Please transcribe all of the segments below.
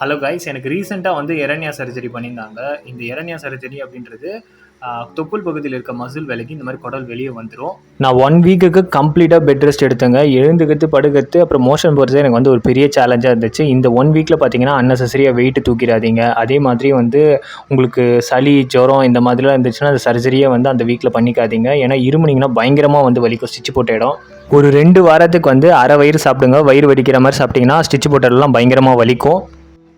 Hello guys எனக்கு ரீசெண்டாக வந்து இரண்யா சர்ஜரி பண்ணியிருந்தாங்க. இந்த இரண்யா சர்ஜரி அப்படின்றது தொப்புள் பகுதியில் இருக்க மசில் விலைக்கு இந்த மாதிரி குடல் வெளியே வந்துடும் நான் ஒன் வீக்குக்கு கம்ப்ளீட்டாக பெட் ரெஸ்ட் எடுத்தேங்க. எழுந்துக்கிறது படுக்கிறது அப்புறம் மோஷன் போகிறது எனக்கு வந்து ஒரு பெரிய சேலஞ்சாக இருந்துச்சு. இந்த ஒன் வீக்கில் பார்த்தீங்கன்னா அன்னெசரியாக வெயிட் தூக்கிடாதீங்க. அதே மாதிரி வந்து உங்களுக்கு சளி ஜுரம் இந்த மாதிரிலாம் இருந்துச்சுன்னா அந்த சர்ஜரியை வந்து அந்த வீக்கில் பண்ணிக்காதீங்க. ஏன்னா இருமுனிங்கன்னா பயங்கரமாக வந்து வலிக்கும் ஸ்டிச் போட்ட இடம். ஒரு ரெண்டு வாரத்துக்கு வந்து அரை வயிறு சாப்பிடுங்க. வயிறு வலிக்கிற மாதிரி சாப்பிட்டிங்கன்னா ஸ்டிச் போட்டதெல்லாம் பயங்கரமாக வலிக்கும்.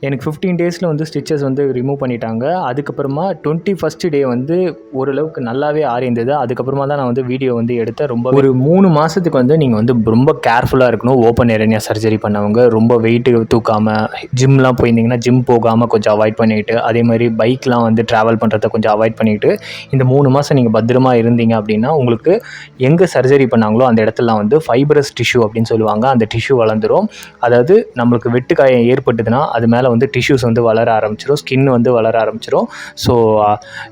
எனக்கு ஃபிஃப்டீன் டேஸில் வந்து ஸ்டிச்சஸ் வந்து ரிமூவ் பண்ணிட்டாங்க. அதுக்கப்புறமா டுவெண்ட்டி ஃபஸ்ட்டு டே வந்து ஓரளவுக்கு நல்லாவே ஆறியிருந்தது அதுக்கப்புறமா தான் நான் வந்து வீடியோ வந்து எடுத்தேன். ரொம்ப ஒரு மூணு மாதத்துக்கு வந்து நீங்கள் வந்து ரொம்ப கேர்ஃபுல்லாக இருக்கணும். ஓப்பன் ஏரனியா சர்ஜரி பண்ணவங்க. ரொம்ப வெயிட்டு தூக்காமல் ஜிம்லாம் போயிருந்தீங்கன்னா ஜிம் போகாமல் கொஞ்சம் அவாய்ட் பண்ணிக்கிட்டு அதே மாதிரி பைக்லாம் வந்து ட்ராவல் பண்ணுறத கொஞ்சம் அவாய்ட் பண்ணிவிட்டு இந்த மூணு மாதம் நீங்கள் பத்திரமா இருந்தீங்க அப்படின்னா உங்களுக்கு எங்கே சர்ஜரி பண்ணாங்களோ அந்த இடத்துலலாம் வந்து ஃபைபரஸ் டிஷ்யூ அப்படின்னு சொல்லுவாங்க. அந்த டிஷ்யூ வளர்ந்துரும். அதாவது நம்மளுக்கு வெட்டுக்காயம் ஏற்பட்டுதுன்னா அது மேலே வந்து டிஷ்யூஸ் வந்து வளர ஆரம்பிச்சிடும் ஸ்கின் வந்து வளர ஆரம்பிச்சிடும் ஸோ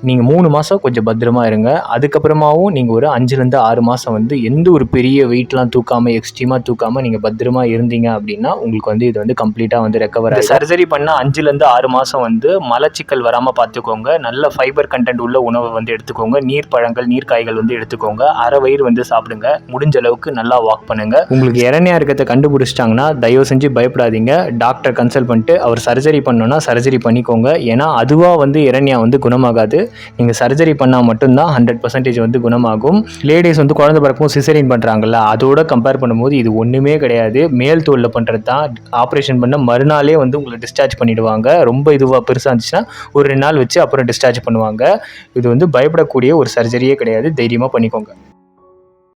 நீங்கள் மூணு மாதம் கொஞ்சம் பத்திரமா இருங்க. அதுக்கப்புறமாவும் நீங்கள் ஒரு அஞ்சுலேருந்து ஆறு மாதம் வந்து எந்த ஒரு பெரிய வெயிட்லாம் தூக்காமல் எக்ஸ்ட்ரீமாக தூக்காமல் நீங்கள் பத்திரமா இருந்தீங்க அப்படின்னா உங்களுக்கு வந்து இது வந்து கம்ப்ளீட்டாக வந்து ரெக்கவர் சர்ஜரி பண்ண அஞ்சுலேருந்து ஆறு மாதம் வந்து மலச்சிக்கல் வராமல் பார்த்துக்கோங்க. நல்ல ஃபைபர் கண்டென்ட் உள்ள உணவை வந்து எடுத்துக்கோங்க. நீர் பழங்கள் நீர் காய்கள் வந்து எடுத்துக்கோங்க. அரை வயிறு வந்து சாப்பிடுங்க. முடிஞ்ச அளவுக்கு நல்லா வாக் பண்ணுங்க. உங்களுக்கு இறனையா இருக்கிறத கண்டுபிடிச்சிட்டாங்கன்னா தயவு செஞ்சு பயப்படாதீங்க. டாக்டர் கன்சல்ட் பண்ணிட்டு அவர் சர்ஜரி பண்ணணும்னா சர்ஜரி பண்ணிக்கோங்க. ஏன்னா அதுவாக வந்து இரண்யா வந்து குணமாகாது. நீங்கள் சர்ஜரி பண்ணால் மட்டும்தான் ஹண்ட்ரட் பர்சன்டேஜ் வந்து குணமாகும். லேடிஸ் வந்து குழந்தை பிறக்கும் சிசரின் பண்ணுறாங்கல்ல அதோட கம்பேர் பண்ணும்போது இது ஒன்றுமே கிடையாது. மேல் தோலில் பண்ணுறது தான் ஆப்ரேஷன் பண்ண மறுநாளே வந்து உங்களை டிஸ்சார்ஜ் பண்ணிவிடுவாங்க ரொம்ப இதுவாக பெருசாக இருந்துச்சுன்னா ஒரு ரெண்டு நாள் வச்சு அப்புறம் டிஸ்சார்ஜ் பண்ணுவாங்க. இது வந்து பயப்படக்கூடிய ஒரு சர்ஜரியே கிடையாது. தைரியமாக பண்ணிக்கோங்க.